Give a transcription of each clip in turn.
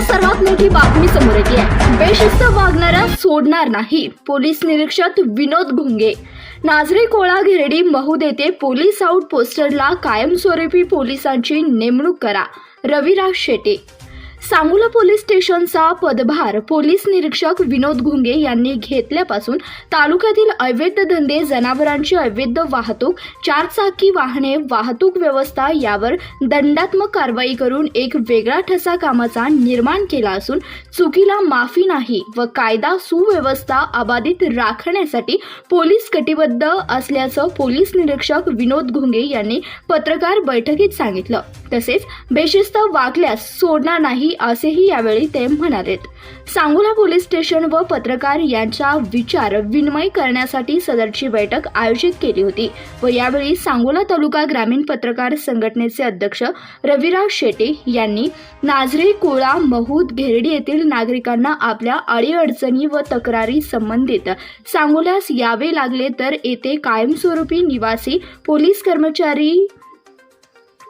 सर्वात मोठी बातमी समोर येते. आहे बेशिस्त वागणाऱ्या सोडणार नाही पोलीस निरीक्षक विनोद घोंगे नाझरे कोळा घेरडी महूद येथे पोलीस आउट पोस्टरला कायमस्वरूपी पोलिसांची नेमणूक करा. रविराज शेटे. सांगोला पोलीस स्टेशनचा पदभार पोलीस निरीक्षक विनोद घुंगे यांनी घेतल्यापासून तालुक्यातील अवैध धंदे जनावरांची अवैध वाहतूक चारचाकी वाहने वाहतूक व्यवस्था यावर दंडात्मक कारवाई करून एक वेगळा ठसा कामाचा निर्माण केला असून चुकीला माफी नाही व कायदा सुव्यवस्था अबाधित राखण्यासाठी पोलीस कटिबद्ध असल्याचं पोलीस निरीक्षक विनोद घुंगे यांनी पत्रकार बैठकीत सांगितलं. तसेच बेशिस्त वागल्यास सोडणार नाही असेही यावेळी ते म्हणालेत. सांगोला पोलीस स्टेशन व पत्रकार यांचा विचार विनिमय करण्यासाठी सदरची बैठक आयोजित केली होती व यावेळी सांगोला तालुका ग्रामीण पत्रकार संघटनेचे अध्यक्ष रविराव शेटे यांनी नाझरे कोळा महूद घेरडी येथील नागरिकांना आपल्या अडीअडचणी व तक्रारी संबंधित सांगोल्यास यावे लागले तर येथे कायमस्वरूपी निवासी पोलीस कर्मचारी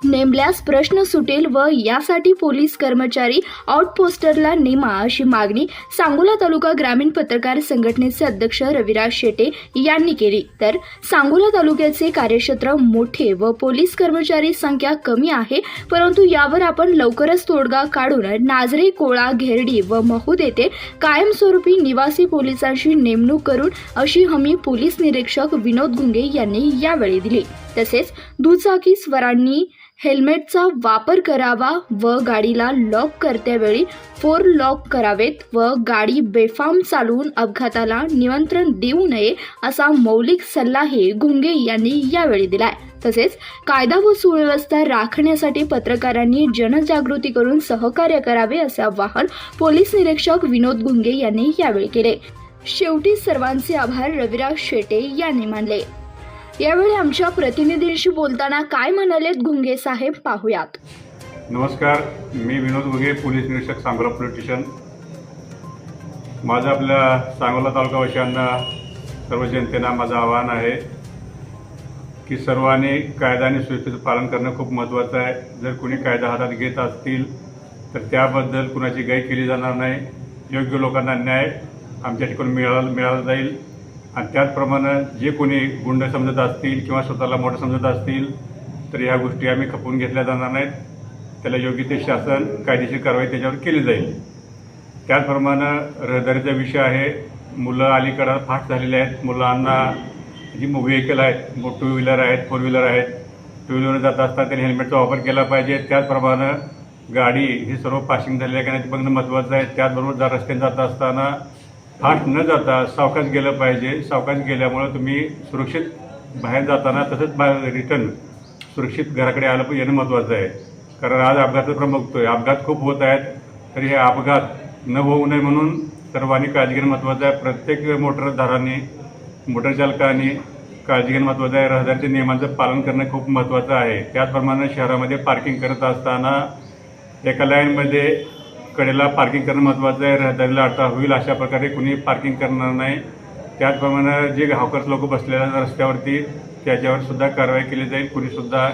नेमल्यास प्रश्न सुटेल व यासाठी पोलीस कर्मचारी आउटपोस्टरला नेमा अशी मागणी सांगोला तालुका ग्रामीण पत्रकार संघटनेचे अध्यक्ष रविराज शेटे यांनी केली. तर सांगोला तालुक्याचे कार्यक्षेत्र मोठे व पोलीस कर्मचारी संख्या कमी आहे परंतु यावर आपण लवकरच तोडगा काढून नाझरे कोळा घेरडी व महूद येथे कायमस्वरूपी निवासी पोलिसांशी नेमणूक करून अशी हमी पोलीस निरीक्षक विनोद गुंगे यांनी यावेळी दिली. तसेच दुचाकी स्वरांनी हेल्मेटचा वापर करावा व गाडीला लॉक करतेवेळी फोर लॉक करावेत व गाडी बेफाम चालवून अपघाताला नियंत्रण देऊ नये असा मौलिक सल्लाही घुंगे यांनी यावेळी दिलाय. तसेच कायदा व सुव्यवस्था राखण्यासाठी पत्रकारांनी जनजागृती करून सहकार्य करावे असे आवाहन पोलीस निरीक्षक विनोद घुंगे यांनी यावेळी केले. शेवटी सर्वांचे आभार रविराज शेटे यांनी मानले. यावेळी आमच्या प्रतिनिधींशी बोलताना काय म्हणालेत घुंगे साहेब पाहूयात. नमस्कार मी विनोद वगे पोलीस निरीक्षक सांगोला पोलीस स्टेशन. माझं आपल्या सांगोला तालुकावासियांना सर्व जनतेला माझं आवाहन आहे की सर्वांनी कायदा आणि सुरक्षेचं पालन करणं खूप महत्त्वाचं आहे. जर कुणी कायदा हातात घेत असतील तर त्याबद्दल कुणाची गाई केली जाणार नाही. योग्य लोकांना न्याय आमच्या ठिकाणी मिळाला मिळाला जाईल. आणि त्याचप्रमाणे जे कोणी गुंड समजत असतील किंवा स्वतःला मोठं समजत असतील तर ह्या गोष्टी आम्ही खपवून घेतल्या जाणार नाहीत. त्याला योग्य ते शासन कायदेशीर कारवाई त्याच्यावर केली जाईल. त्याचप्रमाणे रहदारीचा विषय आहे. मुलं अलीकडं फास्ट झालेले आहेत. मुलांना जी व्हेकल आहेत मो टू व्हीलर आहेत फोर व्हीलर आहेत टू व्हीलर जात असताना त्यांनी हेल्मेटचा वापर केला पाहिजे. त्याचप्रमाणे गाडी ही सर्व पासिंग झालेली आहे का नाही ते बघणं महत्त्वाचं आहे. त्याचबरोबर जर रस्त्याने जात असताना फास्ट न जाता सावकाश गेलं पाहिजे. सावकाश गेल्यामुळं तुम्ही सुरक्षित बाहेर जाताना तसंच बाहेर रिटर्न सुरक्षित घराकडे आलं पण येणं महत्त्वाचं आहे. कारण आज अपघात पण बघतोय. अपघात खूप होत आहेत तरी हे अपघात न होऊ नये म्हणून सर्वांनी काळजी घेणं महत्त्वाचं आहे. प्रत्येक मोटरधारांनी मोटरचालकांनी काळजी घेणं महत्त्वाचं आहे. रहदारीच्या नियमांचं पालन करणं खूप महत्त्वाचं आहे. त्याचप्रमाणे शहरामध्ये पार्किंग करत असताना एका लाईनमध्ये कडेला पार्किंग करणं महत्त्वाचं आहे. रहदारीला अडथळा होईल अशा प्रकारे कुणी पार्किंग करणार नाही. त्याचप्रमाणे जे हॉकर्स लोक बसलेल्या रस्त्यावरती त्याच्यावर सुद्धा कारवाई केली जाईल. कुणीसुद्धा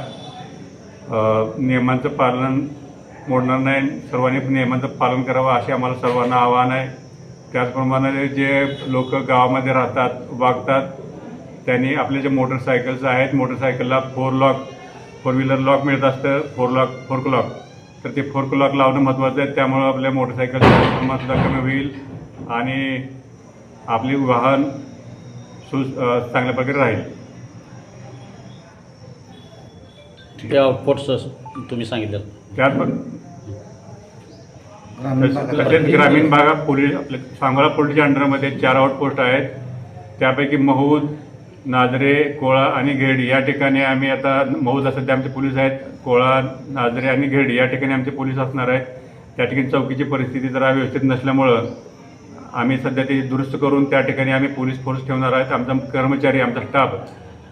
नियमांचं पालन मोडणार नाही. सर्वांनी नियमांचं पालन करावं असे आम्हाला सर्वांना आव्हान आहे. त्याचप्रमाणे जे लोक गावामध्ये राहतात वागतात त्यांनी आपले जे मोटरसायकल्स आहेत मोटरसायकलला four lock four wheeler lock मिळत असतं. फोर लॉक फोर लॉक तर ते फोर लॉक लावणं महत्त्वाचं आहे. त्यामुळं आपल्या मोटरसायकलचं प्रमाण सुद्धा कमी होईल. आणि आपली वाहन सु चांगल्या प्रकारे राहील. त्या आउटपोर्ट्स तुम्ही सांगितलं. त्यात पण तसेच ग्रामीण भागात पोलीस आपल्या सांगोला पोलीसच्या अंडरमध्ये चार आउटपोस्ट आहेत. त्यापैकी महूद नाजरे कोळा आणि घेड या ठिकाणी आम्ही आता महूद सध्या आमचे पोलीस आहेत. कोळा नाजरे आणि घेड या ठिकाणी आमचे पोलीस असणार आहेत. त्या ठिकाणी चौकीची परिस्थिती जरा व्यवस्थित नसल्यामुळं आम्ही सध्या ते दुरुस्त करून त्या ठिकाणी आम्ही पोलीस फोर्स ठेवणार आहेत. आमचा कर्मचारी आमचा स्टाफ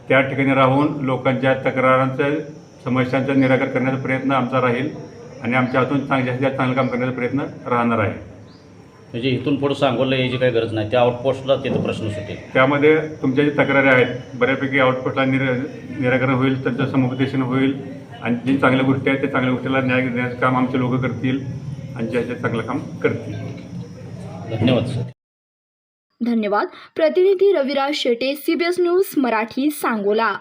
त्या ठिकाणी राहून लोकांच्या तक्रारांचं समस्यांचं निराकरण करण्याचा प्रयत्न आमचा राहील आणि आमच्या हातून चांगल्या जास्त चांगलं काम करण्याचा प्रयत्न राहणार आहे. म्हणजे इथून पुढे सांगोला यायची काही गरज नाही. त्या आउटपोस्टला तिथं प्रश्न सुटेल. त्यामध्ये तुमच्या ज्या तक्रारी आहेत बऱ्यापैकी आउटपुटला निर निराकरण होईल त्यांचं समुपदेशन होईल आणि जी चांगल्या गोष्टी आहेत त्या चांगल्या गोष्टीला न्याय देण्याचं काम आमचे लोक करतील आणि ज्याचे चांगलं काम करतील. धन्यवाद सर. धन्यवाद. प्रतिनिधी रविराज शेटे सीबीएस न्यूज मराठी सांगोला.